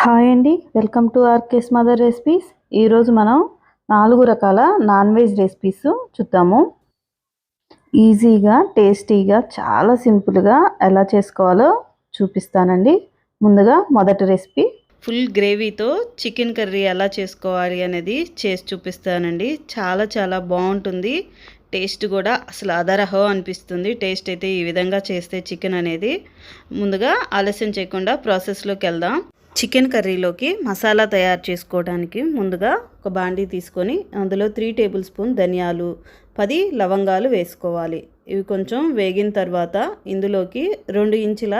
Hi అండి. Welcome to RK's mother recipes. ఈరోజు మనం నాలుగు రకాల నాన్ వెజ్ రెసిపీస్ చూద్దాము. ఈజీగా టేస్టీగా చాలా సింపుల్గా ఎలా చేసుకోవాలో చూపిస్తానండి. ముందుగా మొదటి రెసిపీ. ఫుల్ గ్రేవీతో చికెన్ కర్రీ ఎలా చేసుకోవాలి అనేది చేసి చూపిస్తానండి. చాలా చాలా బాగుంటుంది. టేస్ట్ కూడా అసలు అదరహో అనిపిస్తుంది. టేస్ట్ అయితే ఈ విధంగా చేస్తే చికెన్ అనేది. ముందుగా ఆలస్యం చేయకుండా ప్రాసెస్లోకి వెళ్దాం. చికెన్ కర్రీలోకి మసాలా తయారు చేసుకోవడానికి ముందుగా ఒక బాండీ తీసుకొని అందులో త్రీ టేబుల్ స్పూన్ ధనియాలు పది లవంగాలు వేసుకోవాలి. ఇవి కొంచెం వేగిన తర్వాత ఇందులోకి రెండు ఇంచుల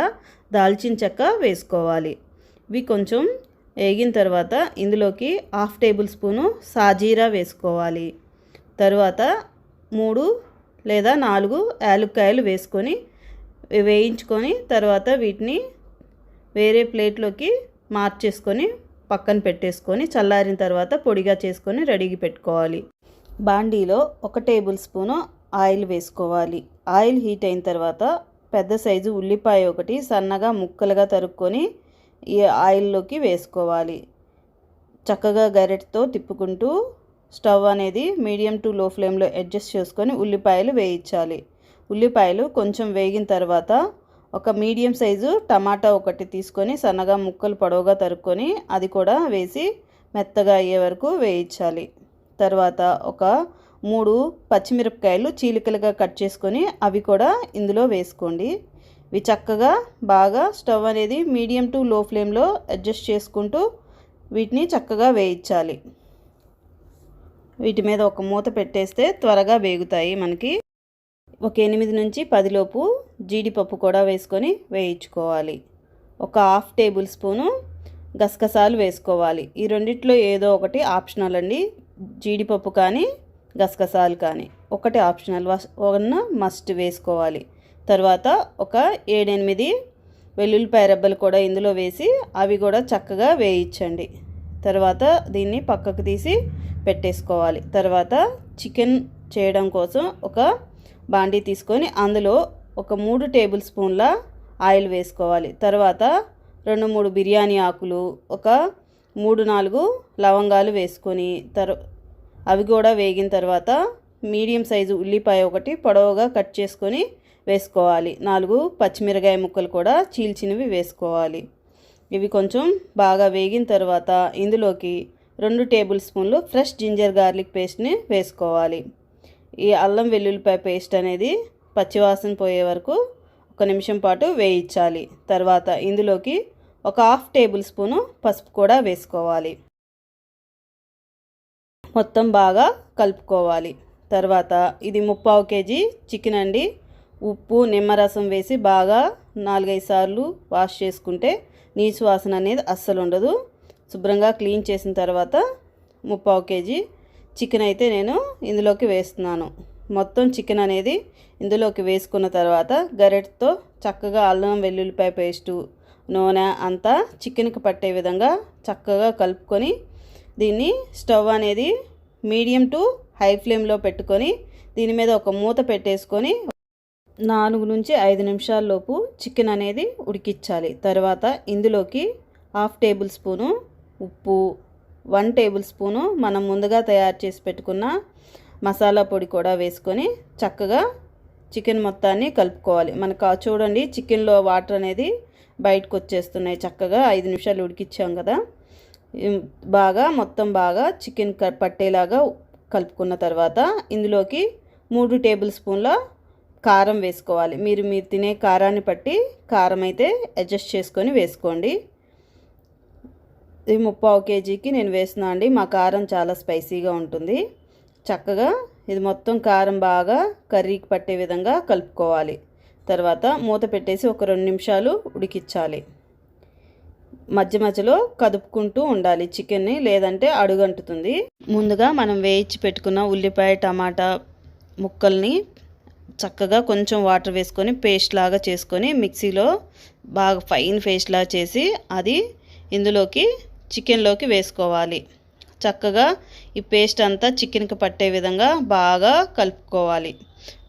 దాల్చిన చెక్క వేసుకోవాలి. ఇవి కొంచెం వేగిన తర్వాత ఇందులోకి హాఫ్ టేబుల్ స్పూను సాజీరా వేసుకోవాలి. తర్వాత మూడు లేదా నాలుగు యాలుక్కాయలు వేసుకొని వేయించుకొని తర్వాత వీటిని వేరే ప్లేట్లోకి మార్చేసుకొని పక్కన పెట్టేసుకొని చల్లారిన తర్వాత పొడిగా చేసుకొని రెడీగా పెట్టుకోవాలి. బాండీలో ఒక టేబుల్ స్పూను ఆయిల్ వేసుకోవాలి. ఆయిల్ హీట్ అయిన తర్వాత పెద్ద సైజు ఉల్లిపాయ ఒకటి సన్నగా ముక్కలుగా తరుక్కొని ఈ ఆయిల్లోకి వేసుకోవాలి. చక్కగా గరిటతో తిప్పుకుంటూ స్టవ్ అనేది మీడియం టు లో ఫ్లేమ్లో అడ్జస్ట్ చేసుకొని ఉల్లిపాయలు వేయించాలి. ఉల్లిపాయలు కొంచెం వేగిన తర్వాత ఒక మీడియం సైజు టమాటా ఒకటి తీసుకొని సన్నగా ముక్కలు పొడవుగా తరుక్కొని అది కూడా వేసి మెత్తగా అయ్యే వరకు వేయించాలి. తర్వాత ఒక మూడు పచ్చిమిరపకాయలు చీలికలుగా కట్ చేసుకొని అవి కూడా ఇందులో వేసుకోండి. ఇవి చక్కగా బాగా స్టవ్ అనేది మీడియం టు లో ఫ్లేమ్లో అడ్జస్ట్ చేసుకుంటూ వీటిని చక్కగా వేయించాలి. వీటి మీద ఒక మూత పెట్టేస్తే త్వరగా వేగుతాయి మనకి. ఒక ఎనిమిది నుంచి పదిలోపు జీడిపప్పు కూడా వేసుకొని వేయించుకోవాలి. ఒక హాఫ్ టేబుల్ స్పూను గసగసాలు వేసుకోవాలి. ఈ రెండిట్లో ఏదో ఒకటి ఆప్షనల్ అండి. జీడిపప్పు కానీ గసగసాలు కానీ ఒకటి ఆప్షనల్. వన్ మస్ట్ వేసుకోవాలి. తర్వాత ఒక ఏడెనిమిది వెల్లుల్లిపాయ రెబ్బలు కూడా ఇందులో వేసి అవి కూడా చక్కగా వేయించండి. తర్వాత దీన్ని పక్కకు తీసి పెట్టేసుకోవాలి. తర్వాత చికెన్ చేయడం కోసం ఒక బాండీ తీసుకొని అందులో ఒక మూడు టేబుల్ స్పూన్ల ఆయిల్ వేసుకోవాలి. తర్వాత రెండు మూడు బిర్యానీ ఆకులు ఒక మూడు నాలుగు లవంగాలు వేసుకొని తర్ అవి కూడా వేగిన తర్వాత మీడియం సైజు ఉల్లిపాయ ఒకటి పొడవుగా కట్ చేసుకొని వేసుకోవాలి. నాలుగు పచ్చిమిరకాయ ముక్కలు కూడా చీల్చినవి వేసుకోవాలి. ఇవి కొంచెం బాగా వేగిన తర్వాత ఇందులోకి రెండు టేబుల్ స్పూన్లు ఫ్రెష్ జింజర్ గార్లిక్ పేస్ట్ని వేసుకోవాలి. ఈ అల్లం వెల్లుల్లిపాయ పేస్ట్ అనేది పచ్చివాసన పోయే వరకు ఒక నిమిషం పాటు వేయించాలి. తర్వాత ఇందులోకి ఒక హాఫ్ టేబుల్ స్పూను పసుపు కూడా వేసుకోవాలి. మొత్తం బాగా కలుపుకోవాలి. తర్వాత ఇది ముప్పావు కేజీ చికెన్ అండి. ఉప్పు నిమ్మరసం వేసి బాగా నాలుగైదు సార్లు వాష్ చేసుకుంటే నీచు వాసన అనేది అస్సలు ఉండదు. శుభ్రంగా క్లీన్ చేసిన తర్వాత ముప్పావు కేజీ చికెన్ అయితే నేను ఇందులోకి వేస్తున్నాను. మొత్తం చికెన్ అనేది ఇందులోకి వేసుకున్న తర్వాత గరెట్తో చక్కగా అల్లం వెల్లుల్లిపాయ పేస్టు నూనె అంతా చికెన్కి పట్టే విధంగా చక్కగా కలుపుకొని దీన్ని స్టవ్ అనేది మీడియం టు హై ఫ్లేమ్లో పెట్టుకొని దీని మీద ఒక మూత పెట్టేసుకొని నాలుగు నుంచి ఐదు నిమిషాల్లోపు చికెన్ అనేది ఉడికించాలి. తర్వాత ఇందులోకి హాఫ్ టేబుల్ స్పూను ఉప్పు వన్ టేబుల్ స్పూను మనం ముందుగా తయారు చేసి పెట్టుకున్న మసాలా పొడి కూడా వేసుకొని చక్కగా చికెన్ మొత్తాన్ని కలుపుకోవాలి. మనకు చూడండి చికెన్లో వాటర్ అనేది బయటకు వచ్చేస్తున్నాయి. చక్కగా ఐదు నిమిషాలు ఉడికిచ్చాం కదా. బాగా మొత్తం బాగా చికెన్ పట్టేలాగా కలుపుకున్న తర్వాత ఇందులోకి మూడు టేబుల్ స్పూన్ల కారం వేసుకోవాలి. మీరు మీరు తినే కారాన్ని బట్టి కారం అయితే అడ్జస్ట్ చేసుకొని వేసుకోండి. ఇది ముప్పావు కేజీకి నేను వేస్తున్నా అండి. మా కారం చాలా స్పైసీగా ఉంటుంది. చక్కగా ఇది మొత్తం కారం బాగా కర్రీకి పట్టే విధంగా కలుపుకోవాలి. తర్వాత మూత పెట్టేసి ఒక రెండు నిమిషాలు ఉడికించాలి. మధ్య మధ్యలో కదుపుకుంటూ ఉండాలి. చికెన్ని లేదంటే అడుగంటుతుంది. ముందుగా మనం వేయించి పెట్టుకున్న ఉల్లిపాయ టమాటా ముక్కల్ని చక్కగా కొంచెం వాటర్ వేసుకొని పేస్ట్ లాగా చేసుకొని మిక్సీలో బాగా ఫైన్ పేస్ట్ లాగా చేసి అది ఇందులోకి చికెన్లోకి వేసుకోవాలి. చక్కగా ఈ పేస్ట్ అంతా చికెన్కి పట్టే విధంగా బాగా కలుపుకోవాలి.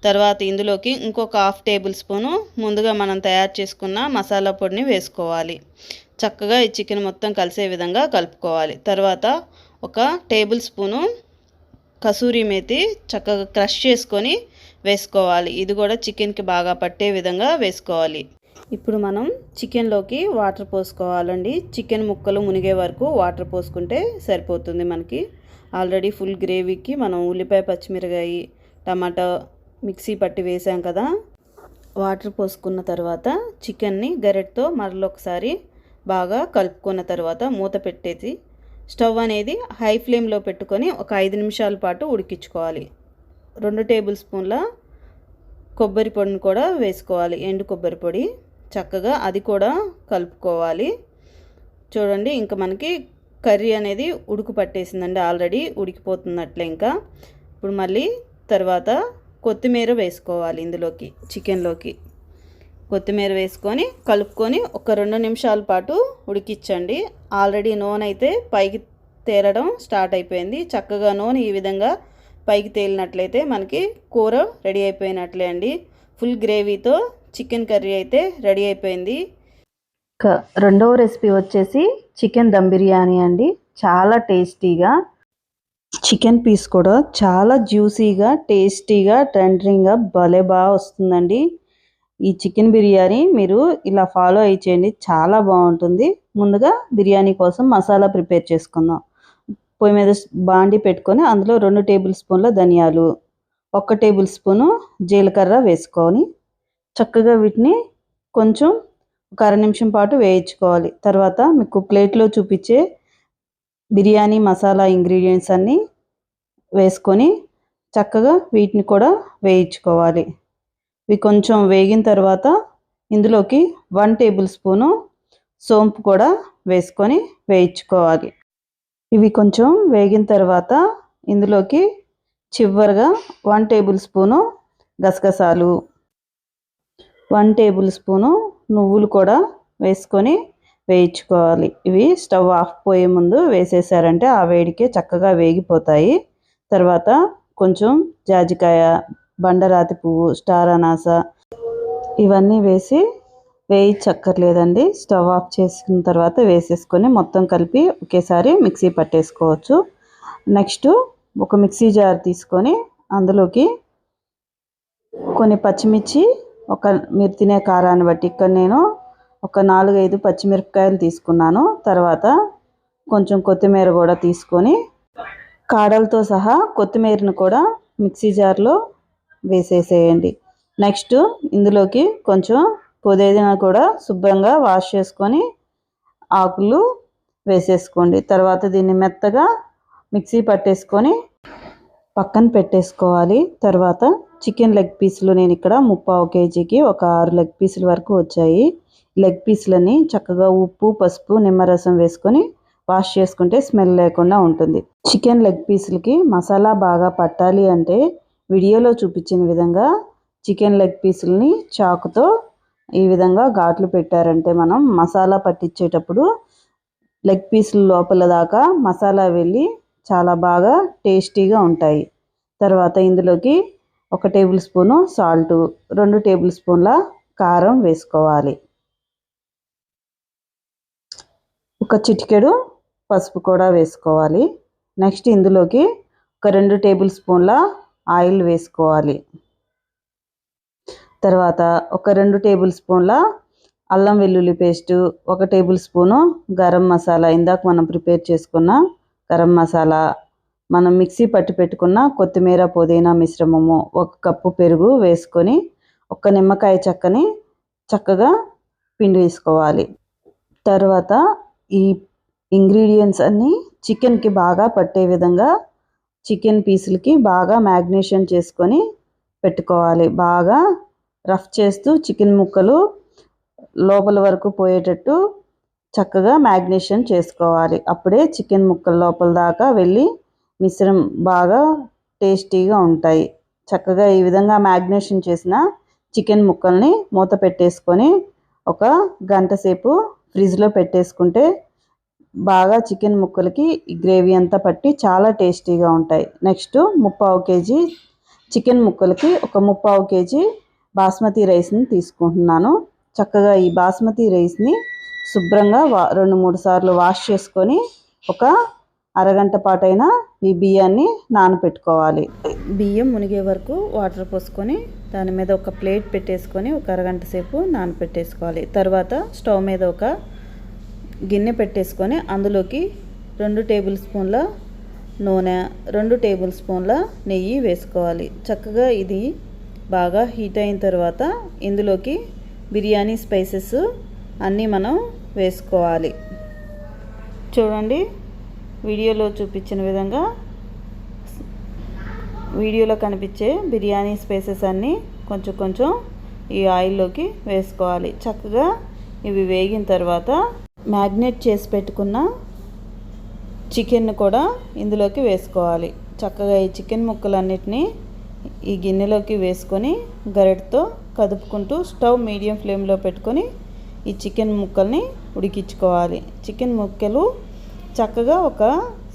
తర్వాత ఇందులోకి ఇంకొక హాఫ్ టేబుల్ స్పూను ముందుగా మనం తయారు చేసుకున్న మసాలా పొడిని వేసుకోవాలి. చక్కగా ఈ చికెన్ మొత్తం కలిసే విధంగా కలుపుకోవాలి. తర్వాత ఒక టేబుల్ స్పూను కసూరి మేతి చక్కగా క్రష్ చేసుకొని వేసుకోవాలి. ఇది కూడా చికెన్కి బాగా పట్టే విధంగా వేసుకోవాలి. ఇప్పుడు మనం చికెన్లోకి వాటర్ పోసుకోవాలండి. చికెన్ ముక్కలు మునిగే వరకు వాటర్ పోసుకుంటే సరిపోతుంది మనకి. ఆల్రెడీ ఫుల్ గ్రేవీకి మనం ఉల్లిపాయ పచ్చిమిరకాయ టమాటా మిక్సీ పట్టి వేసాం కదా. వాటర్ పోసుకున్న తర్వాత చికెన్ని గరెట్తో మరొకసారి బాగా కలుపుకున్న తర్వాత మూత పెట్టేసి స్టవ్ అనేది హై ఫ్లేమ్లో పెట్టుకొని ఒక ఐదు నిమిషాల పాటు ఉడికించుకోవాలి. రెండు టేబుల్ స్పూన్ల కొబ్బరి పొడిని కూడా వేసుకోవాలి. ఎండు కొబ్బరి పొడి. చక్కగా అది కూడా కలుపుకోవాలి. చూడండి ఇంకా మనకి కర్రీ అనేది ఉడుకు పట్టేసిందండి. ఆల్రెడీ ఉడికిపోతున్నట్లే ఇంకా. ఇప్పుడు మళ్ళీ తర్వాత కొత్తిమీర వేసుకోవాలి ఇందులోకి చికెన్లోకి. కొత్తిమీర వేసుకొని కలుపుకొని ఒక రెండు నిమిషాల పాటు ఉడికించండి. ఆల్రెడీ నూనె అయితే పైకి తేలడం స్టార్ట్ అయిపోయింది. చక్కగా నూనె ఈ విధంగా పైకి తేలినట్లయితే మనకి కూర రెడీ అయిపోయినట్లే అండి. ఫుల్ గ్రేవీతో చికెన్ కర్రీ అయితే రెడీ అయిపోయింది. ఇక రెండవ రెసిపీ వచ్చేసి చికెన్ దమ్ బిర్యానీ అండి. చాలా టేస్టీగా చికెన్ పీస్ కూడా చాలా జ్యూసీగా టేస్టీగా టెండరింగ్గా భలే బాగా వస్తుందండి. ఈ చికెన్ బిర్యానీ మీరు ఇలా ఫాలో అయి చేయండి చాలా బాగుంటుంది. ముందుగా బిర్యానీ కోసం మసాలా ప్రిపేర్ చేసుకుందాం. పొయ్యి మీద బాండి పెట్టుకొని అందులో రెండు టేబుల్ స్పూన్ల ధనియాలు ఒక టేబుల్ స్పూను జీలకర్ర వేసుకొని చక్కగా వీటిని కొంచెం ఒక అర నిమిషం పాటు వేయించుకోవాలి. తర్వాత మీకు ప్లేట్లో చూపించే బిర్యానీ మసాలా ఇంగ్రీడియంట్స్ అన్నీ వేసుకొని చక్కగా వీటిని కూడా వేయించుకోవాలి. ఇవి కొంచెం వేగిన తర్వాత ఇందులోకి వన్ టేబుల్ స్పూను సోంపు కూడా వేసుకొని వేయించుకోవాలి. ఇవి కొంచెం వేగిన తర్వాత ఇందులోకి చివరిగా వన్ టేబుల్ స్పూను గసగసాలు వన్ టేబుల్ స్పూను నువ్వులు కూడా వేసుకొని వేయించుకోవాలి. ఇవి స్టవ్ ఆఫ్ పోయే ముందు వేసేసారంటే ఆ వేడికే చక్కగా వేగిపోతాయి. తర్వాత కొంచెం జాజికాయ బండరాతి పువ్వు స్టార్ అనాస ఇవన్నీ వేసి వేయించక్కర్లేదండి. స్టవ్ ఆఫ్ చేసిన తర్వాత వేసేసుకొని మొత్తం కలిపి ఒకేసారి మిక్సీ పట్టేసుకోవచ్చు. నెక్స్ట్ ఒక మిక్సీ జార్ తీసుకొని అందులోకి కొన్ని పచ్చిమిర్చి ఒక మీరు తినే కారాన్ని బట్టి ఇక్కడ నేను ఒక నాలుగైదు పచ్చిమిరపకాయలు తీసుకున్నాను. తర్వాత కొంచెం కొత్తిమీర కూడా తీసుకొని కాడలతో సహా కొత్తిమీరను కూడా మిక్సీ జార్లో వేసేసేయండి. నెక్స్ట్ ఇందులోకి కొంచెం పుదీనా కూడా శుభ్రంగా వాష్ చేసుకొని ఆకులు వేసేసుకోండి. తర్వాత దీన్ని మెత్తగా మిక్సీ పట్టేసుకొని పక్కన పెట్టేసుకోవాలి. తర్వాత చికెన్ లెగ్ పీసులు నేను ఇక్కడ ముప్పావు కేజీకి ఒక ఆరు లెగ్ పీసుల వరకు వచ్చాయి. లెగ్ పీసులని చక్కగా ఉప్పు పసుపు నిమ్మరసం వేసుకొని వాష్ చేసుకుంటే స్మెల్ లేకుండా ఉంటుంది. చికెన్ లెగ్ పీసులకి మసాలా బాగా పట్టాలి అంటే వీడియోలో చూపించిన విధంగా చికెన్ లెగ్ పీసులని చాకుతో ఈ విధంగా ఘాట్లు పెట్టారంటే మనం మసాలా పట్టించేటప్పుడు లెగ్ పీసులు లోపల దాకా మసాలా వెళ్ళి చాలా బాగా టేస్టీగా ఉంటాయి. తర్వాత ఇందులోకి ఒక టేబుల్ స్పూను సాల్ట్ రెండు టేబుల్ స్పూన్ల కారం వేసుకోవాలి. ఒక చిటికెడు పసుపు కూడా వేసుకోవాలి. నెక్స్ట్ ఇందులోకి ఒక రెండు టేబుల్ స్పూన్ల ఆయిల్ వేసుకోవాలి. తర్వాత ఒక రెండు టేబుల్ స్పూన్ల అల్లం వెల్లుల్లి పేస్టు ఒక టేబుల్ స్పూను గరం మసాలా. ఇందాక మనం ప్రిపేర్ చేసుకున్న గరం మసాలా మనం మిక్సీ పట్టి పెట్టుకున్న కొత్తిమీర పుదీనా మిశ్రమము ఒక కప్పు పెరుగు వేసుకొని ఒక నిమ్మకాయ చెక్కని చక్కగా పిండి వేసుకోవాలి. తర్వాత ఈ ఇంగ్రీడియంట్స్ అన్నీ చికెన్కి బాగా పట్టే విధంగా చికెన్ పీసులకి బాగా మ్యాగ్నేషన్ చేసుకొని పెట్టుకోవాలి. బాగా రఫ్ చేస్తూ చికెన్ ముక్కలు లోపల వరకు పోయేటట్టు చక్కగా మ్యాగ్నేషన్ చేసుకోవాలి. అప్పుడే చికెన్ ముక్కల లోపల దాకా వెళ్ళి మిశ్రం బాగా టేస్టీగా ఉంటాయి. చక్కగా ఈ విధంగా మ్యాగ్నేషన్ చేసిన చికెన్ ముక్కల్ని మూత పెట్టేసుకొని ఒక గంట సేపు ఫ్రిడ్జ్లో పెట్టేసుకుంటే బాగా చికెన్ ముక్కలకి గ్రేవీ అంతా పట్టి చాలా టేస్టీగా ఉంటాయి. నెక్స్ట్ ముప్పావు కేజీ చికెన్ ముక్కలకి ఒక ముప్పావు కేజీ బాస్మతి రైస్ని తీసుకుంటున్నాను. చక్కగా ఈ బాస్మతి రైస్ని శుభ్రంగా వా రెండు మూడు సార్లు వాష్ చేసుకొని ఒక అరగంట పాటైనా ఈ బియ్యాన్ని నానపెట్టుకోవాలి. బియ్యం మునిగే వరకు వాటర్ పోసుకొని దాని మీద ఒక ప్లేట్ పెట్టేసుకొని ఒక అరగంట సేపు నానపెట్టేసుకోవాలి. తర్వాత స్టవ్ మీద ఒక గిన్నె పెట్టేసుకొని అందులోకి రెండు టేబుల్ స్పూన్ల నూనె రెండు టేబుల్ స్పూన్ల నెయ్యి వేసుకోవాలి. చక్కగా ఇది బాగా హీట్ అయిన తర్వాత ఇందులోకి బిర్యానీ స్పైసెస్ అన్నీ మనం వేసుకోవాలి. చూడండి వీడియోలో చూపించిన విధంగా వీడియోలో కనిపించే బిర్యానీ స్పైసెస్ అన్నీ కొంచెం కొంచెం ఈ ఆయిల్లోకి వేసుకోవాలి. చక్కగా ఇవి వేగిన తర్వాత మ్యాగ్నేట్ చేసి పెట్టుకున్న చికెన్ కూడా ఇందులోకి వేసుకోవాలి. చక్కగా ఈ చికెన్ ముక్కలన్నిటినీ ఈ గిన్నెలోకి వేసుకొని గరిటతో కదుపుకుంటూ స్టవ్ మీడియం ఫ్లేమ్లో పెట్టుకొని ఈ చికెన్ ముక్కల్ని ఉడికించుకోవాలి. చికెన్ ముక్కలు చక్కగా ఒక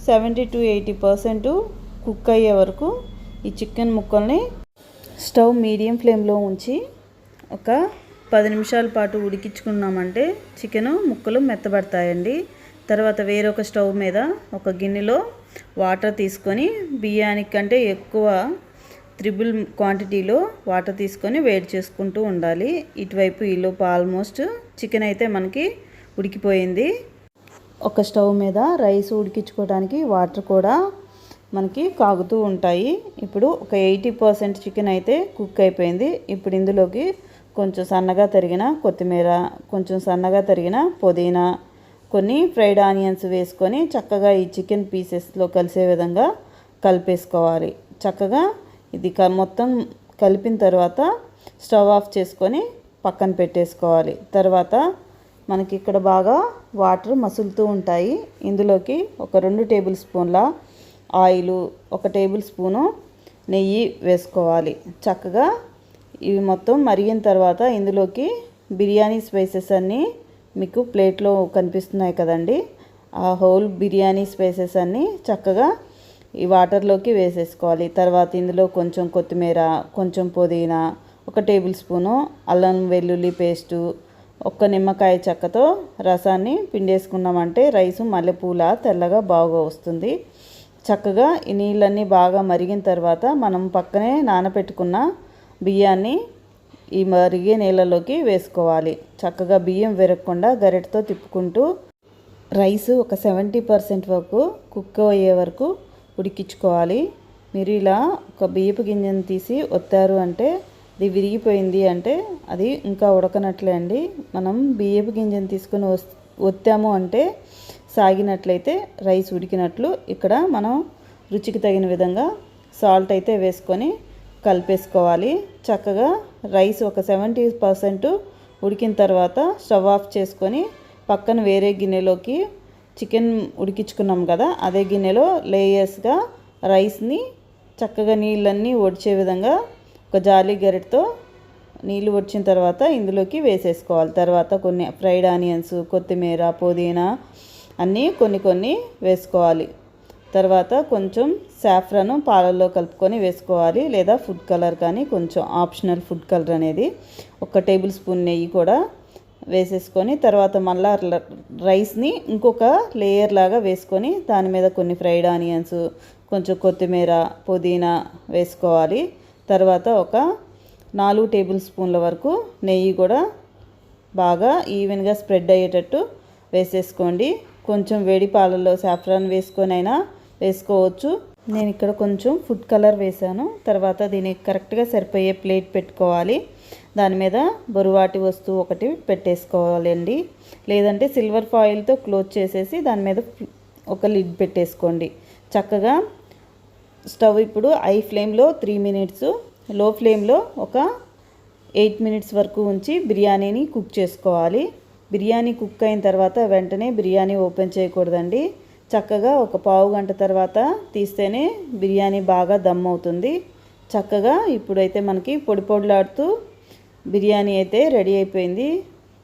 seventy to eighty percent cook అయ్యే వరకు ఈ చికెన్ ముక్కల్ని స్టవ్ మీడియం ఫ్లేమ్లో ఉంచి ఒక పది నిమిషాల పాటు ఉడికించుకున్నామంటే చికెను ముక్కలు మెత్తబడతాయండి. తర్వాత వేరొక స్టవ్ మీద ఒక గిన్నెలో వాటర్ తీసుకొని బియ్యానికి కంటే ఎక్కువ త్రిబుల్ క్వాంటిటీలో వాటర్ తీసుకొని వేడి చేసుకుంటూ ఉండాలి. ఇటువైపు ఈలోపు ఆల్మోస్ట్ చికెన్ అయితే మనకి ఉడికిపోయింది. ఒక స్టవ్ మీద రైస్ ఉడికించుకోవడానికి వాటర్ కూడా మనకి కాగుతూ ఉంటాయి. ఇప్పుడు ఒక ఎయిటీ పర్సెంట్ చికెన్ అయితే కుక్ అయిపోయింది. ఇప్పుడు ఇందులోకి కొంచెం సన్నగా తరిగిన కొత్తిమీర కొంచెం సన్నగా తరిగిన పుదీనా కొన్ని ఫ్రైడ్ ఆనియన్స్ వేసుకొని చక్కగా ఈ చికెన్ పీసెస్లో కలిసే విధంగా కలిపేసుకోవాలి. చక్కగా ఇది మొత్తం కలిపిన తర్వాత స్టవ్ ఆఫ్ చేసుకొని పక్కన పెట్టేసుకోవాలి. తర్వాత మనకి ఇక్కడ బాగా వాటర్ మసులుతూ ఉంటాయి. ఇందులోకి ఒక రెండు టేబుల్ స్పూన్ల ఆయిల్ ఒక టేబుల్ స్పూను నెయ్యి వేసుకోవాలి. చక్కగా ఇవి మొత్తం మరిగిన తర్వాత ఇందులోకి బిర్యానీ స్పైసెస్ అన్నీ మీకు ప్లేట్లో కనిపిస్తున్నాయి కదండి. ఆ హోల్ బిర్యానీ స్పైసెస్ అన్నీ చక్కగా ఈ వాటర్లోకి వేసేసుకోవాలి. తర్వాత ఇందులో కొంచెం కొత్తిమీర కొంచెం పుదీనా ఒక టేబుల్ స్పూను అల్లం వెల్లుల్లి పేస్టు ఒక్క నిమ్మకాయ చెక్కతో రసాన్ని పిండేసుకున్నామంటే రైసు మల్లెపూల తెల్లగా బాగా వస్తుంది. చక్కగా ఈ నీళ్ళన్నీ బాగా మరిగిన తర్వాత మనం పక్కనే నానబెట్టుకున్న బియ్యాన్ని ఈ మరిగే నీళ్ళలోకి వేసుకోవాలి. చక్కగా బియ్యం విరగకుండా గరిటతో తిప్పుకుంటూ రైస్ ఒక సెవెంటీ పర్సెంట్ వరకు కుక్ అయ్యే వరకు ఉడికించుకోవాలి. మీరు ఇలా ఒక బియ్యపు గింజను తీసి ఒత్తారు అంటే అది విరిగిపోయింది అంటే అది ఇంకా ఉడకనట్లే అండి. మనం బియ్యపు గింజను తీసుకొని ఒత్తాము అంటే సాగినట్లయితే రైస్ ఉడికినట్లు ఇక్కడ మనం రుచికి తగిన విధంగా సాల్ట్ అయితే వేసుకొని కలిపేసుకోవాలి. చక్కగా రైస్ ఒక సెవెంటీ పర్సెంట్ ఉడికిన తర్వాత స్టవ్ ఆఫ్ చేసుకొని పక్కన వేరే గిన్నెలోకి చికెన్ ఉడికించుకున్నాం కదా అదే గిన్నెలో లేయర్స్గా రైస్ని చక్కగా నీళ్ళన్నీ ఒడిచే విధంగా ఒక జాలి గరిటతో నీళ్ళు వచ్చిన తర్వాత ఇందులోకి వేసేసుకోవాలి. తర్వాత కొన్ని ఫ్రైడ్ ఆనియన్స్ కొత్తిమీర పుదీనా అన్నీ కొన్ని కొన్ని వేసుకోవాలి. తర్వాత కొంచెం సాఫ్రను పాలల్లో కలుపుకొని వేసుకోవాలి. లేదా ఫుడ్ కలర్ కానీ కొంచెం ఆప్షనల్ ఫుడ్ కలర్ అనేది ఒక టేబుల్ స్పూన్ నెయ్యి కూడా వేసేసుకొని తర్వాత మళ్ళా రైస్ని ఇంకొక లేయర్ లాగా వేసుకొని దాని మీద కొన్ని ఫ్రైడ్ ఆనియన్స్ కొంచెం కొత్తిమీర పుదీనా వేసుకోవాలి. తర్వాత ఒక నాలుగు టేబుల్ స్పూన్ల వరకు నెయ్యి కూడా బాగా ఈవెన్గా స్ప్రెడ్ అయ్యేటట్టు వేసేసుకోండి. కొంచెం వేడి పాలల్లో సాఫ్రాన్ వేసుకొనైనా వేసుకోవచ్చు. నేను ఇక్కడ కొంచెం ఫుడ్ కలర్ వేసాను తర్వాత దీనికి కరెక్ట్గా సరిపోయే ప్లేట్ పెట్టుకోవాలి. దాని మీద బరువాటి వస్తువు ఒకటి పెట్టేసుకోవాలండి. లేదంటే సిల్వర్ ఫాయిల్తో క్లోజ్ చేసేసి దాని మీద ఒక లిడ్ పెట్టేసుకోండి. చక్కగా స్టవ్ ఇప్పుడు ఐ ఫ్లేమ్లో త్రీ మినిట్స్లో ఫ్లేమ్లో ఒక ఎయిట్ మినిట్స్ వరకు ఉంచి బిర్యానీని కుక్ చేసుకోవాలి. బిర్యానీ కుక్ అయిన తర్వాత వెంటనే బిర్యానీ ఓపెన్ చేయకూడదండి. చక్కగా ఒక పావు గంట తర్వాత తీస్తేనే బిర్యానీ బాగా దమ్ అవుతుంది. చక్కగా ఇప్పుడైతే మనకి పొడి పొడిలాడుతూ బిర్యానీ అయితే రెడీ అయిపోయింది.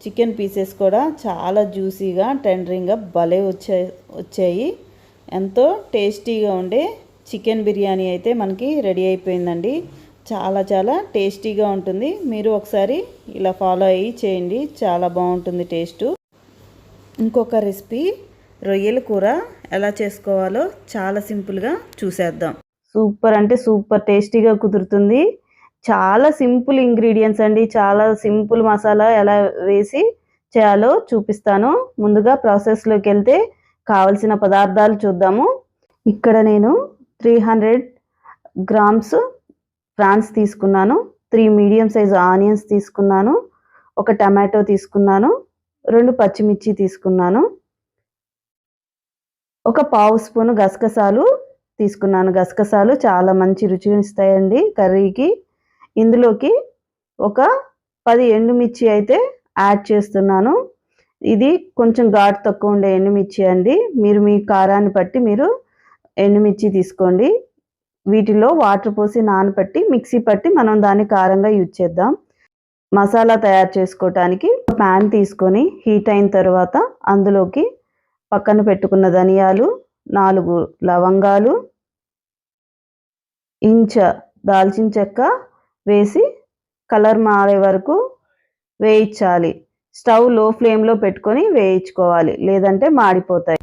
చికెన్ పీసెస్ కూడా చాలా జ్యూసీగా టెండరింగ్గా భలే వచ్చే వచ్చాయి. ఎంతో టేస్టీగా ఉండే చికెన్ బిర్యానీ అయితే మనకి రెడీ అయిపోయిందండి. చాలా చాలా టేస్టీగా ఉంటుంది. మీరు ఒకసారి ఇలా ఫాలో అయ్యి చేయండి. చాలా బాగుంటుంది టేస్టు. ఇంకొక రెసిపీ రొయ్యల కూర ఎలా చేసుకోవాలో చాలా సింపుల్గా చూసేద్దాం. సూపర్ అంటే సూపర్ టేస్టీగా కుదురుతుంది. చాలా సింపుల్ ఇంగ్రీడియంట్స్ అండి. చాలా సింపుల్ మసాలా ఎలా వేసి చేయాలో చూపిస్తాను. ముందుగా ప్రాసెస్లోకి వెళ్తే కావలసిన పదార్థాలు చూద్దాము. ఇక్కడ నేను త్రీ హండ్రెడ్ గ్రామ్స్ ప్రాన్స్ తీసుకున్నాను. త్రీ మీడియం సైజ్ ఆనియన్స్ తీసుకున్నాను. ఒక టమాటో తీసుకున్నాను. రెండు పచ్చిమిర్చి తీసుకున్నాను. ఒక పావు స్పూను గసగసాలు తీసుకున్నాను. గసగసాలు చాలా మంచి రుచిని ఇస్తాయండి కర్రీకి. ఇందులోకి ఒక పది ఎండుమిర్చి అయితే యాడ్ చేస్తున్నాను. ఇది కొంచెం ఘాటు తక్కువ ఉండే ఎండుమిర్చి అండి. మీరు మీ కారాన్ని బట్టి మీరు ఎండుమిర్చి తీసుకోండి. వీటిలో వాటర్ పోసి నానబెట్టి మిక్సీ పట్టి మనం దాన్ని కారంగా యూజ్ చేద్దాం. మసాలా తయారు చేసుకోవటానికి ప్యాన్ తీసుకొని హీట్ అయిన తర్వాత అందులోకి పక్కన పెట్టుకున్న ధనియాలు నాలుగు లవంగాలు ఇంచ దాల్చిన చెక్క వేసి కలర్ మారే వరకు వేయించాలి. స్టవ్లో ఫ్లేమ్లో పెట్టుకొని వేయించుకోవాలి. లేదంటే మాడిపోతాయి.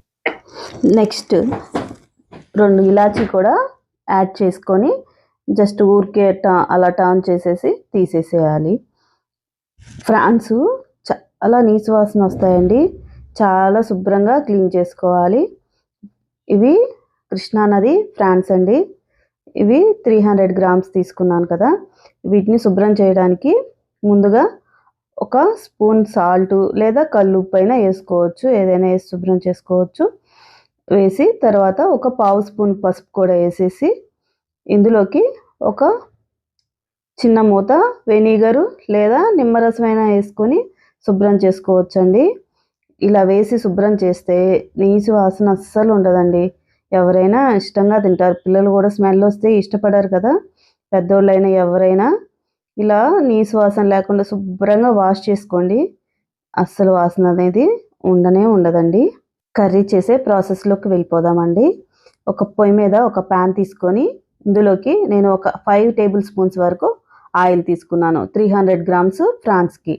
నెక్స్ట్ రెండు ఇలాచీ కూడా యాడ్ చేసుకొని జస్ట్ ఊరికే టా అలా టర్న్ చేసేసి తీసేసేయాలి. ఫ్రాన్స్ చాలా నీసు వాసన వస్తాయండి. చాలా శుభ్రంగా క్లీన్ చేసుకోవాలి. ఇవి కృష్ణానది ఫ్రాన్స్ అండి. ఇవి త్రీ హండ్రెడ్ గ్రామ్స్ తీసుకున్నాను కదా. వీటిని శుభ్రం చేయడానికి ముందుగా ఒక స్పూన్ సాల్ట్ లేదా కళ్ళు పైన వేసుకోవచ్చు. ఏదైనా వేసి శుభ్రం చేసుకోవచ్చు. వేసి తర్వాత ఒక పావు స్పూన్ పసుపు కూడా వేసేసి ఇందులోకి ఒక చిన్న మూత వెనిగరు లేదా నిమ్మరసమైనా వేసుకొని శుభ్రం చేసుకోవచ్చండి. ఇలా వేసి శుభ్రం చేస్తే నీచు వాసన అస్సలు ఉండదండి. ఎవరైనా ఇష్టంగా తింటారు. పిల్లలు కూడా స్మెల్ వస్తే ఇష్టపడారు కదా. పెద్దోళ్ళైనా ఎవరైనా ఇలా నీసు వాసన లేకుండా శుభ్రంగా వాష్ చేసుకోండి. అస్సలు వాసన అనేది ఉండనే ఉండదండి. కర్రీ చేసే ప్రాసెస్లోకి వెళ్ళిపోదామండి. ఒక పొయ్యి మీద ఒక ప్యాన్ తీసుకొని ఇందులోకి నేను ఒక ఫైవ్ టేబుల్ స్పూన్స్ వరకు ఆయిల్ తీసుకున్నాను. త్రీ హండ్రెడ్ గ్రామ్స్ ఫ్రాన్స్కి.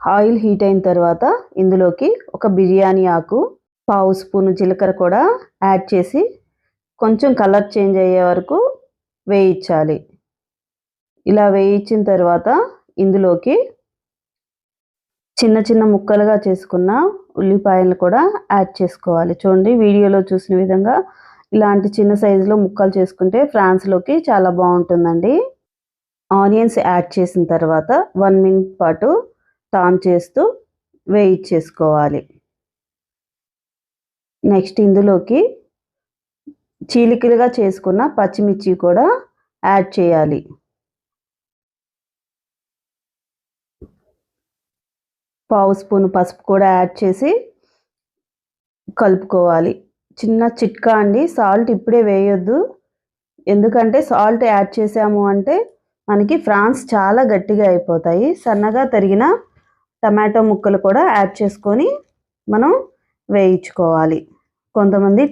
ఆయిల్ హీట్ అయిన తర్వాత ఇందులోకి ఒక బిర్యానీ ఆకు పావు స్పూను జీలకర్ర కూడా యాడ్ చేసి కొంచెం కలర్ చేంజ్ అయ్యే వరకు వేయించాలి. ఇలా వేయించిన తర్వాత ఇందులోకి చిన్న చిన్న ముక్కలుగా చేసుకున్న ఉల్లిపాయలు కూడా యాడ్ చేసుకోవాలి. చూడండి వీడియోలో చూసిన విధంగా ఇలాంటి చిన్న సైజులో ముక్కలు చేసుకుంటే ఫ్రాన్స్లోకి చాలా బాగుంటుందండి. ఆనియన్స్ యాడ్ చేసిన తర్వాత వన్ మినిట్ పాటు టాన్ చేస్తూ వేయించేసుకోవాలి నెక్స్ట్ ఇందులోకి చీలికలుగా చేసుకున్న పచ్చిమిర్చి కూడా యాడ్ చేయాలి. పావు స్పూన్ పసుపు కూడా యాడ్ చేసి కలుపుకోవాలి. చిన్న చిట్కా అండి. సాల్ట్ ఇప్పుడే వేయొద్దు. ఎందుకంటే సాల్ట్ యాడ్ చేసాము అంటే మనకి ఫ్రాన్స్ చాలా గట్టిగా అయిపోతాయి. సన్నగా తరిగిన టమాటో ముక్కలు కూడా యాడ్ చేసుకొని మనం వేయించుకోవాలి. కొంతమంది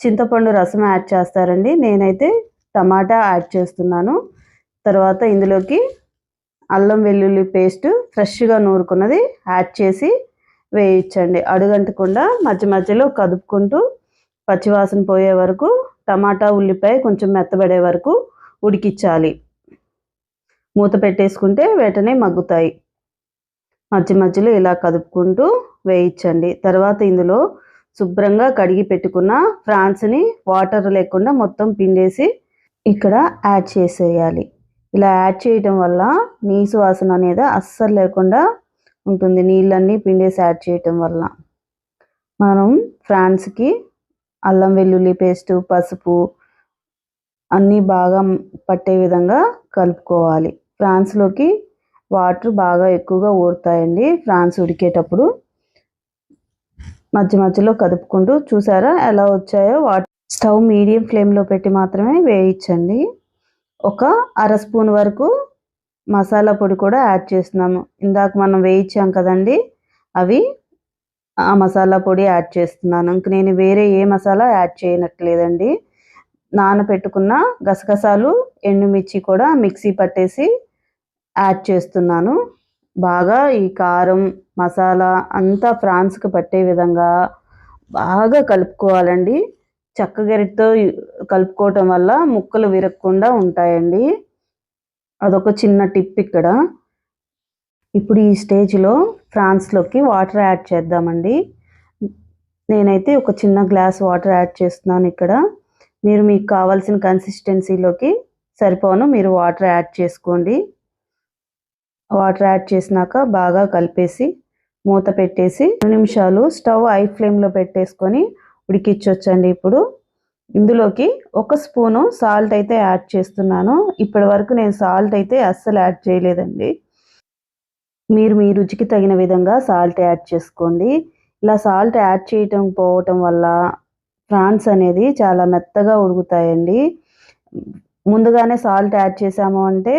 చింతపండు రసం యాడ్ చేస్తారండి. నేనైతే టమాటా యాడ్ చేస్తున్నాను. తర్వాత ఇందులోకి అల్లం వెల్లుల్లి పేస్ట్ ఫ్రెష్గా నూరుకున్నది యాడ్ చేసి వేయించండి. అడుగంటకుండా మధ్య మధ్యలో కదుపుకుంటూ పచ్చివాసన పోయే వరకు టమాటా ఉల్లిపాయ కొంచెం మెత్తబడే వరకు ఉడికించాలి. మూత పెట్టేసుకుంటే వెంటనే మగ్గుతాయి. మధ్య మధ్యలో ఇలా కదుపుకుంటూ వేయించండి. తర్వాత ఇందులో శుభ్రంగా కడిగి పెట్టుకున్న ఫ్రాన్స్ని వాటర్ లేకుండా మొత్తం పిండేసి ఇక్కడ యాడ్ చేసేయాలి. ఇలా యాడ్ చేయటం వల్ల నీసు వాసన అనేది అస్సలు లేకుండా ఉంటుంది. నీళ్ళన్నీ పిండేసి యాడ్ చేయటం వల్ల. మనం ఫ్రాన్స్కి అల్లం వెల్లుల్లి పేస్ట్ పసుపు అన్నీ బాగా పట్టే విధంగా కలుపుకోవాలి. ఫ్రాన్స్లోకి వాటర్ బాగా ఎక్కువగా ఊరుతాయండి. ఫ్రాన్స్ ఉడికేటప్పుడు మధ్య మధ్యలో కదుపుకుంటూ చూసారా ఎలా వచ్చాయో? వాటర్ స్టవ్ మీడియం ఫ్లేమ్లో పెట్టి మాత్రమే వేయించండి. ఒక అర స్పూన్ వరకు మసాలా పొడి కూడా యాడ్ చేస్తున్నాము. ఇందాక మనం వేయించాం కదండి అవి ఆ మసాలా పొడి యాడ్ చేస్తున్నాను. ఇంక నేను వేరే ఏ మసాలా యాడ్ చేయనట్లేదండి. నానపెట్టుకున్న గసగసాలు ఎండుమిర్చి కూడా మిక్సీ పట్టేసి యాడ్ చేస్తున్నాను. బాగా ఈ కారం మసాలా అంతా ఫ్రాన్స్కి పట్టే విధంగా బాగా కలుపుకోవాలండి. చెక్క గరిటతో కలుపుకోవటం వల్ల ముక్కలు విరగకుండా ఉంటాయండి. అదొక చిన్న టిప్ ఇక్కడ. ఇప్పుడు ఈ స్టేజ్లో ఫ్రాన్స్లోకి వాటర్ యాడ్ చేద్దామండి. నేనైతే ఒక చిన్న గ్లాస్ వాటర్ యాడ్ చేస్తున్నాను ఇక్కడ. మీరు మీకు కావాల్సిన కన్సిస్టెన్సీలోకి సరిపోను మీరు వాటర్ యాడ్ చేసుకోండి. వాటర్ యాడ్ చేసినాక బాగా కలిపేసి మూత పెట్టేసి రెండు నిమిషాలు స్టవ్ ఐ ఫ్లేమ్లో పెట్టేసుకొని ఉడికిచ్చొచ్చండి ఇప్పుడు ఇందులోకి ఒక స్పూను సాల్ట్ అయితే యాడ్ చేస్తున్నాను. ఇప్పటి వరకు నేను సాల్ట్ అయితే అస్సలు యాడ్ చేయలేదండి. మీరు మీ రుచికి తగిన విధంగా సాల్ట్ యాడ్ చేసుకోండి. ఇలా సాల్ట్ యాడ్ చేయటం పోవటం వల్ల ప్రాన్స్ అనేది చాలా మెత్తగా ఉడుకుతాయండి. ముందుగానే సాల్ట్ యాడ్ చేసాము అంటే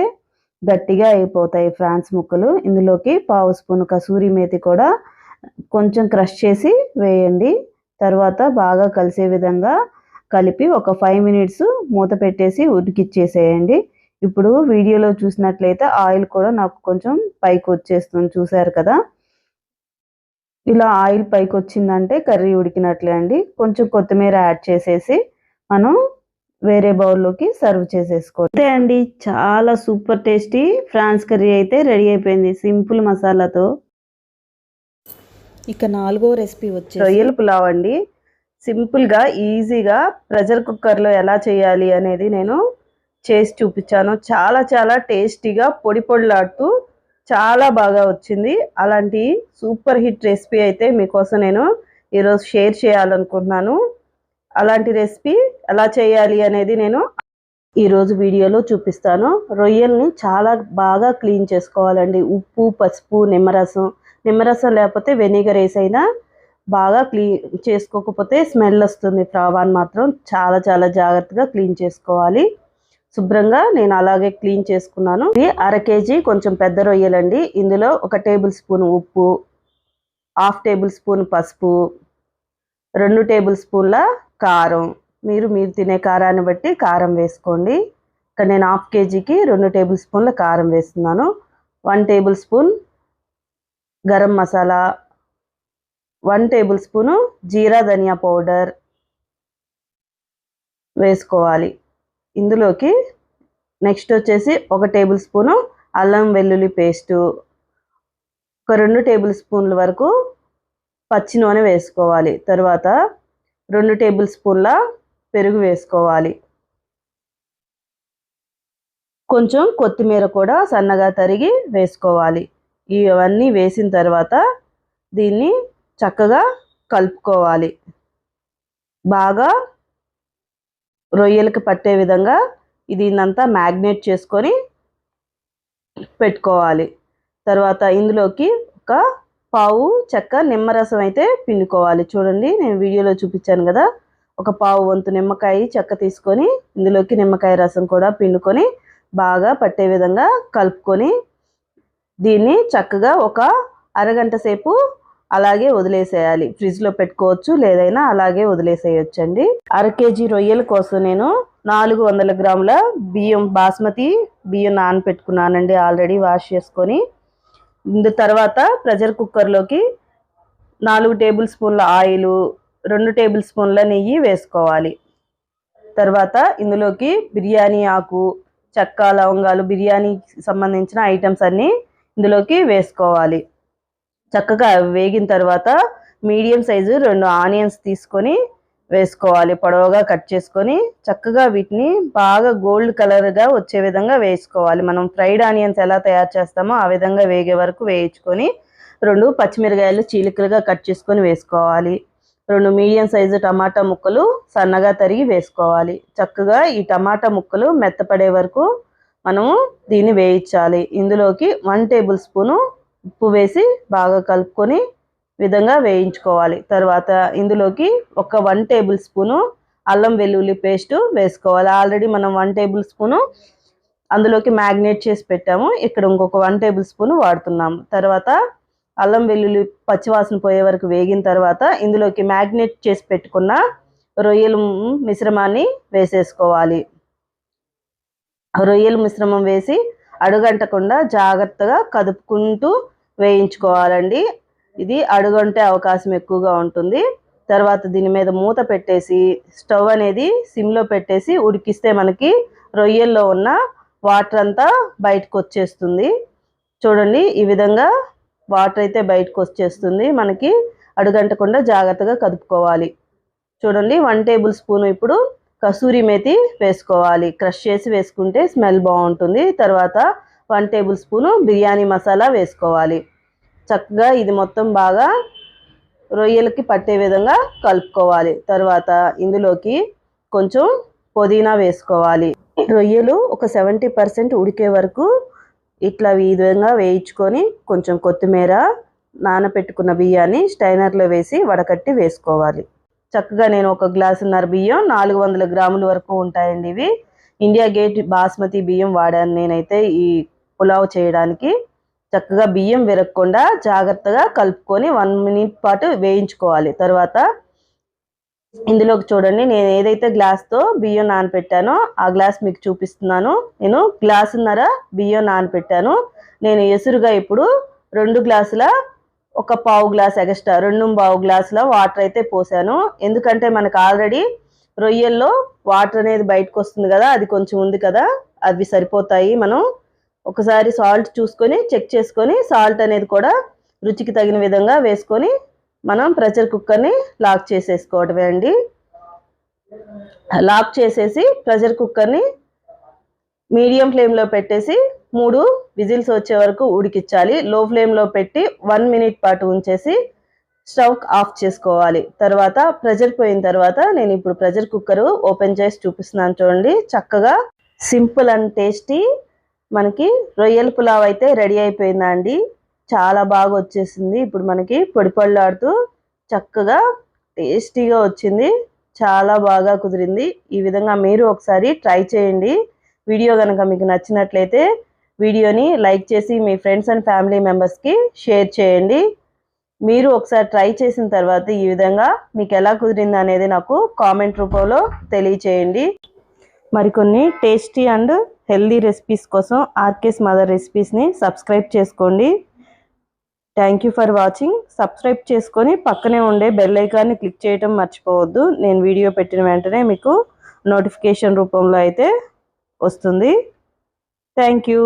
గట్టిగా అయిపోతాయి ఫ్రాన్స్ ముక్కలు. ఇందులోకి పావు స్పూన్ కసూరి మేతి కూడా కొంచెం క్రష్ చేసి వేయండి. తర్వాత బాగా కలిసే విధంగా కలిపి ఒక ఫైవ్ మినిట్స్ మూత పెట్టేసి ఉడికిచ్చేసేయండి. ఇప్పుడు వీడియోలో చూసినట్లయితే ఆయిల్ కూడా నాకు కొంచెం పైకి వచ్చేస్తుంది చూసారు కదా? ఇలా ఆయిల్ పైకి వచ్చిందంటే కర్రీ ఉడికినట్లే అండి. కొంచెం కొత్తిమీర యాడ్ చేసేసి మనం వేరే బౌల్లోకి సర్వ్ చేసేసుకోండి. అంతే అండి. చాలా సూపర్ టేస్టీ ఫ్రాన్స్ కర్రీ అయితే రెడీ అయిపోయింది. సింపుల్ మసాలాతో. ఇక నాలుగో రెసిపీ వచ్చి రొయ్యల పులావ్ అండి. సింపుల్గా ఈజీగా ప్రెషర్ కుక్కర్లో ఎలా చేయాలి అనేది నేను చేసి చూపించాను. చాలా చాలా టేస్టీగా పొడి పొడిలాడుతూ చాలా బాగా వచ్చింది. అలాంటి సూపర్ హిట్ రెసిపీ అయితే మీకోసం నేను ఈరోజు షేర్ చేయాలనుకుంటున్నాను. అలాంటి రెసిపీ ఎలా చేయాలి అనేది నేను ఈరోజు వీడియోలో చూపిస్తాను. రొయ్యల్ని చాలా బాగా క్లీన్ చేసుకోవాలండి. ఉప్పు పసుపు నిమ్మరసం నిమ్మరసం లేకపోతే వెనిగర్ వేసైనా బాగా క్లీన్ చేసుకోకపోతే స్మెల్ వస్తుంది. ప్రావాన్ మాత్రం చాలా చాలా జాగ్రత్తగా క్లీన్ చేసుకోవాలి. శుభ్రంగా నేను అలాగే క్లీన్ చేసుకున్నాను. ఇది అర కేజీ కొంచెం పెద్ద రొయ్యలండి. ఇందులో ఒక టేబుల్ స్పూన్ ఉప్పు హాఫ్ టేబుల్ స్పూన్ పసుపు రెండు టేబుల్ స్పూన్ల కారం. మీరు మీరు తినే కారాన్ని బట్టి కారం వేసుకోండి. ఇక్కడ నేను హాఫ్ కేజీకి రెండు టేబుల్ స్పూన్ల కారం వేస్తున్నాను. One tablespoon garam masala one tablespoon జీరా ధనియా పౌడర్ వేసుకోవాలి. ఇందులోకి నెక్స్ట్ వచ్చేసి ఒక టేబుల్ స్పూను అల్లం వెల్లుల్లి పేస్టు ఒక రెండు టేబుల్ స్పూన్ల వరకు పచ్చి నూనె వేసుకోవాలి. తర్వాత రెండు టేబుల్ స్పూన్ల పెరుగు వేసుకోవాలి. కొంచెం కొత్తిమీర కూడా సన్నగా తరిగి వేసుకోవాలి. ఇవన్నీ వేసిన తర్వాత దీన్ని చక్కగా కలుపుకోవాలి. బాగా రొయ్యలకి పట్టే విధంగా దీన్నంతా మ్యాగ్నేట్ చేసుకొని పెట్టుకోవాలి. తర్వాత ఇందులోకి ఒక పావు చెక్క నిమ్మరసం అయితే పిండుకోవాలి. చూడండి నేను వీడియోలో చూపించాను కదా ఒక పావు వంతు నిమ్మకాయ చెక్క తీసుకొని ఇందులోకి నిమ్మకాయ రసం కూడా పిండుకొని బాగా పట్టే విధంగా కలుపుకొని దీన్ని చక్కగా ఒక అరగంట సేపు అలాగే వదిలేసేయాలి. ఫ్రిడ్జ్లో పెట్టుకోవచ్చు లేదైనా అలాగే వదిలేసేయొచ్చండి. అర కేజీ రొయ్యల కోసం నేను నాలుగు వందల గ్రాముల బియ్యం బాస్మతి బియ్యం నానపెట్టుకున్నానండి ఆల్రెడీ వాష్ చేసుకొని. ఇందు తర్వాత ప్రెషర్ కుక్కర్లోకి నాలుగు టేబుల్ స్పూన్ల ఆయిల్ రెండు టేబుల్ స్పూన్ల నెయ్యి వేసుకోవాలి. తర్వాత ఇందులోకి బిర్యానీ ఆకు చెక్క లవంగాలు బిర్యానీకి సంబంధించిన ఐటమ్స్ అన్నీ ఇందులోకి వేసుకోవాలి. చక్కగా వేగిన తర్వాత మీడియం సైజు రెండు ఆనియన్స్ తీసుకొని వేసుకోవాలి. పొడవుగా కట్ చేసుకొని చక్కగా వీటిని బాగా గోల్డ్ కలర్గా వచ్చే విధంగా వేసుకోవాలి. మనం ఫ్రైడ్ ఆనియన్స్ ఎలా తయారు చేస్తామో ఆ విధంగా వేగే వరకు వేయించుకొని రెండు పచ్చిమిరకాయలు చీలికలుగా కట్ చేసుకొని వేసుకోవాలి. రెండు మీడియం సైజు టమాటా ముక్కలు సన్నగా తరిగి వేసుకోవాలి. చక్కగా ఈ టమాటా ముక్కలు మెత్తపడే వరకు మనము దీన్ని వేయించాలి. ఇందులోకి వన్ టేబుల్ స్పూను ఉప్పు వేసి బాగా కలుపుకొని విధంగా వేయించుకోవాలి. తర్వాత ఇందులోకి ఒక వన్ టేబుల్ స్పూను అల్లం వెల్లుల్లి పేస్ట్ వేసుకోవాలి. ఆల్రెడీ మనం వన్ టేబుల్ స్పూను అందులోకి మ్యాగ్నేట్ చేసి పెట్టాము. ఇక్కడ ఇంకొక వన్ టేబుల్ స్పూన్ వాడుతున్నాము తర్వాత అల్లం వెల్లుల్లి పచ్చివాసన పోయే వరకు వేగిన తర్వాత ఇందులోకి మ్యాగ్నేట్ చేసి పెట్టుకున్న రొయ్యల మిశ్రమాన్ని వేసేసుకోవాలి. రొయ్యల మిశ్రమం వేసి అడుగంటకుండా జాగ్రత్తగా కదుపుకుంటూ వేయించుకోవాలండి. ఇది అడుగంటే అవకాశం ఎక్కువగా ఉంటుంది. తర్వాత దీని మీద మూత పెట్టేసి స్టవ్ అనేది సిమ్లో పెట్టేసి ఉడికిస్తే మనకి రొయ్యల్లో ఉన్న వాటర్ అంతా బయటకు వచ్చేస్తుంది. చూడండి ఈ విధంగా వాటర్ అయితే బయటకు వచ్చేస్తుంది. మనకి అడుగంటకుండా జాగ్రత్తగా కదుపుకోవాలి. చూడండి వన్ టేబుల్ స్పూన్ ఇప్పుడు కసూరి మేతి వేసుకోవాలి. క్రష్ చేసి వేసుకుంటే స్మెల్ బాగుంటుంది. తర్వాత one tablespoon biryani masala వేసుకోవాలి. చక్కగా ఇది మొత్తం బాగా రొయ్యలకి పట్టే విధంగా కలుపుకోవాలి. తర్వాత ఇందులోకి కొంచెం పుదీనా వేసుకోవాలి. రొయ్యలు ఒక సెవెంటీ పర్సెంట్ ఉడికే వరకు ఇట్లా ఈ విధంగా వేయించుకొని కొంచెం కొత్తిమీర నానపెట్టుకున్న బియ్యాన్ని స్టైనర్లో వేసి వడకట్టి వేసుకోవాలి. చక్కగా నేను ఒక గ్లాసున్నర బియ్యం నాలుగు వందల గ్రాముల వరకు ఉంటాయండి ఇవి. ఇండియా గేట్ బాస్మతి బియ్యం వాడాను నేనైతే ఈ పులావ్ చేయడానికి. చక్కగా బియ్యం విరగకుండా జాగ్రత్తగా కలుపుకొని వన్ మినిట్ పాటు వేయించుకోవాలి. తర్వాత ఇందులోకి చూడండి నేను ఏదైతే గ్లాస్తో బియ్యం నానపెట్టానో ఆ గ్లాస్ మీకు చూపిస్తున్నాను. నేను గ్లాసున్నర బియ్యం నానపెట్టాను. నేను ఎసురుగా ఇప్పుడు రెండు గ్లాసుల ఒక పావు గ్లాస్ ఎగస్ట్రా రెండు పావు గ్లాసుల వాటర్ అయితే పోసాను. ఎందుకంటే మనకు ఆల్రెడీ రొయ్యల్లో వాటర్ అనేది బయటకు వస్తుంది కదా అది కొంచెం ఉంది కదా అవి సరిపోతాయి. మనం ఒకసారి సాల్ట్ చూసుకొని చెక్ చేసుకొని సాల్ట్ అనేది కూడా రుచికి తగిన విధంగా వేసుకొని మనం ప్రెషర్ కుక్కర్ని లాక్ చేసేసుకోవటమే అండి. లాక్ చేసేసి ప్రెషర్ కుక్కర్ని మీడియం ఫ్లేమ్లో పెట్టేసి మూడు విజిల్స్ వచ్చే వరకు ఉడికించాలి. లో ఫ్లేమ్లో పెట్టి వన్ మినిట్ పాటు ఉంచేసి స్టవ్ ఆఫ్ చేసుకోవాలి. తర్వాత ప్రెషర్ పోయిన తర్వాత నేను ఇప్పుడు ప్రెషర్ కుక్కర్ ఓపెన్ చేసి చూపిస్తున్నాను చూడండి. చక్కగా సింపుల్ అండ్ టేస్టీ మనకి రొయ్యల పులావ్ అయితే రెడీ అయిపోయిందండి చాలా బాగా వచ్చేసింది. ఇప్పుడు మనకి పొడి పొడిలాడుతూ చక్కగా టేస్టీగా వచ్చింది. చాలా బాగా కుదిరింది. ఈ విధంగా మీరు ఒకసారి ట్రై చేయండి. వీడియో కనుక మీకు నచ్చినట్లయితే వీడియోని లైక్ చేసి మీ ఫ్రెండ్స్ అండ్ ఫ్యామిలీ మెంబర్స్కి షేర్ చేయండి. మీరు ఒకసారి ట్రై చేసిన తర్వాత ఈ విధంగా మీకు ఎలా కుదిరింది అనేది నాకు కామెంట్ రూపంలో తెలియచేయండి. మరికొన్ని టేస్టీ అండ్ హెల్దీ రెసిపీస్ కోసం ఆర్కేస్ మదర్ రెసిపీస్ని సబ్స్క్రైబ్ చేసుకోండి. Thank you for watching. Subscribe చేసుకొని పక్కనే ఉండే బెల్ ఐకాన్ని క్లిక్ చేయటం మర్చిపోవద్దు. నేను వీడియో పెట్టిన వెంటనే మీకు నోటిఫికేషన్ రూపంలో అయితే వస్తుంది. Thank you